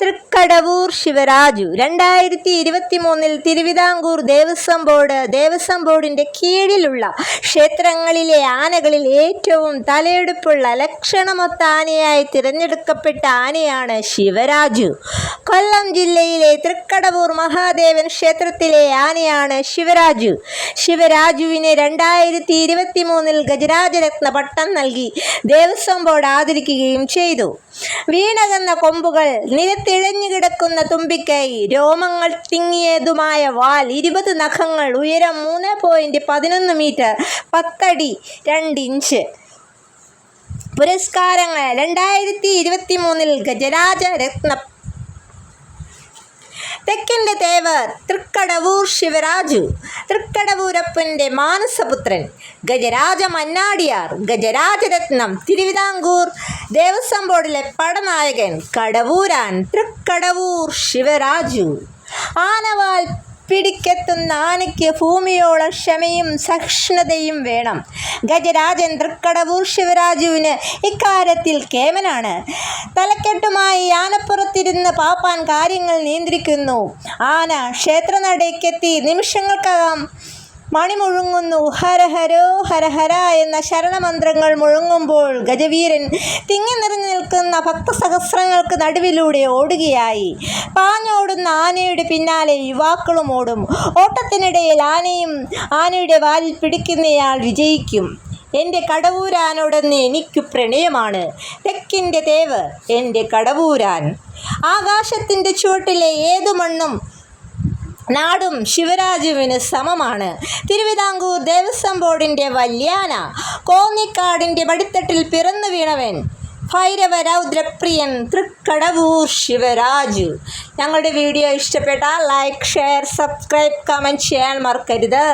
തൃക്കടവൂർ ശിവരാജു. രണ്ടായിരത്തി ഇരുപത്തി മൂന്നിൽ തിരുവിതാംകൂർ ദേവസ്വം ബോർഡ് ദേവസ്വം ബോർഡിന്റെ കീഴിലുള്ള ക്ഷേത്രങ്ങളിലെ ആനകളിൽ ഏറ്റവും തലയെടുപ്പുള്ള ലക്ഷണമൊത്ത ആനയായി തിരഞ്ഞെടുക്കപ്പെട്ട ആനയാണ് ശിവരാജു. കൊല്ലം ജില്ലയിലെ തൃക്കടവൂർ മഹാദേവൻ ക്ഷേത്രത്തിലെ ആനയാണ് ശിവരാജു. ശിവരാജുവിന് രണ്ടായിരത്തി ഇരുപത്തി മൂന്നിൽ ഗജരാജരത്ന പട്ടം നൽകി ദേവസ്വം ബോർഡ് ആദരിക്കുകയും ചെയ്തു. വീണകന്ന കൊമ്പുകൾ നിലത്തിഴഞ്ഞു കിടക്കുന്ന തുമ്പിക്കൈ. രോമങ്ങൾ തിങ്ങിയതുമായ വാൽ ഇരുപത് നഖങ്ങൾ ഉയരം മൂന്ന് പോയിന്റ് പതിനൊന്ന് മീറ്റർ പത്തടി രണ്ട് ഇഞ്ച്. പുരസ്കാരങ്ങൾ രണ്ടായിരത്തി ഇരുപത്തി മൂന്നിൽ ഗജരാജ രത്ന തെക്കിന്റെ തേവർ തൃക്കടവൂർ ശിവരാജു. തൃക്കടവൂരപ്പന്റെ മാനസപുത്രൻ ഗജരാജ മന്നാടിയാർ ഗജരാജരത്നം തിരുവിതാംകൂർ. ദേവസ്വം ബോർഡിലെ പടനായകൻ കടവൂരാൻ തൃക്കടവൂർ ശിവരാജു. ആനവാൽ പിടിക്കെത്തുന്ന ആനയ്ക്ക് ഭൂമിയോളം ക്ഷമയും സഹിഷ്ണുതയും വേണം. ഗജരാജൻ തൃക്കടവൂർ ശിവരാജുവിന് ഇക്കാര്യത്തിൽ കേമനാണ്. തലക്കെട്ടുമായി ആനപ്പുറത്തിരുന്ന് പാപ്പാൻ കാര്യങ്ങൾ നിയന്ത്രിക്കുന്നു. ആന ക്ഷേത്രനടയ്ക്കെത്തി നിമിഷങ്ങൾക്കകം മണി മുഴങ്ങുന്നു ഹര ഹരോ ഹര ഹര എന്ന ശരണമന്ത്രങ്ങൾ മുഴങ്ങുമ്പോൾ ഗജവീരൻ തിങ്ങി നിറഞ്ഞു നിൽക്കുന്ന ഭക്തസഹസ്രങ്ങൾക്ക് നടുവിലൂടെ ഓടുകയായി. പാഞ്ഞോടുന്ന ആനയുടെ പിന്നാലെ യുവാക്കളും ഓടും. ഓട്ടത്തിനിടയിൽ ആനയും ആനയുടെ വാലിൽ പിടിക്കുന്നയാൾ വിജയിക്കും. എന്റെ കടവൂരാനോടെന്ന് എനിക്ക് പ്രണയമാണ്. തെക്കിന്റെ തേവ് എന്റെ കടവൂരാൻ. ആകാശത്തിന്റെ ചുവട്ടിലെ ഏതു മണ്ണും നാടും ശിവരാജുവിന് സമമാണ്. തിരുവിതാംകൂർ ദേവസ്വം ബോർഡിന്റെ വല്യാന കോന്നിക്കാടിന്റെ പടിത്തട്ടിൽ പിറന്നു വീണവൻ ഭൈരവ രൗദ്രപ്രിയൻ തൃക്കടവൂർ ശിവരാജു. ഞങ്ങളുടെ വീഡിയോ ഇഷ്ടപ്പെട്ടാൽ ലൈക്ക് ഷെയർ സബ്സ്ക്രൈബ് കമന്റ് ചെയ്യാൻ മറക്കരുത്.